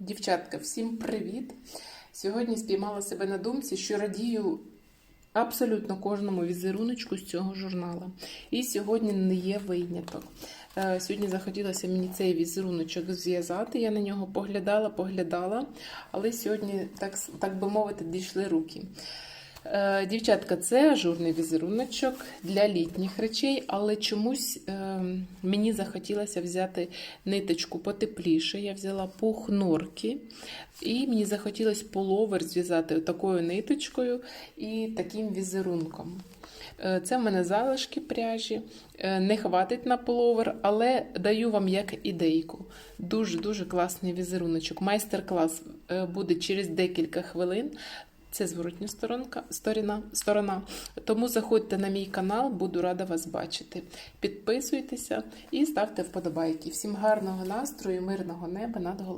Дівчатка, всім привіт! Сьогодні спіймала себе на думці, що радію абсолютно кожному візеруночку з цього журнала. І сьогодні не є виняток. Е, Сьогодні захотілося мені цей візеруночок зв'язати. Я на нього поглядала, поглядала, але сьогодні, так, так би мовити, дійшли руки. Е, Дівчатка, це ажурний візеруночок для літніх речей, але чомусь е, мені захотілося взяти ниточку потепліше. Я взяла пухнорки, і мені захотілося половер зв'язати такою ниточкою і таким візерунком. Е, Це в мене залишки пряжі. Не хватить на половер, але даю вам як ідейку. Дуже-дуже класний візеруночок. Майстер-клас буде через декілька хвилин. Це зворотня сторонка, сторона, сторона. Тому заходьте на мій канал, буду рада вас бачити. Підписуйтеся і ставте вподобайки. Всім гарного настрою, мирного неба над головою.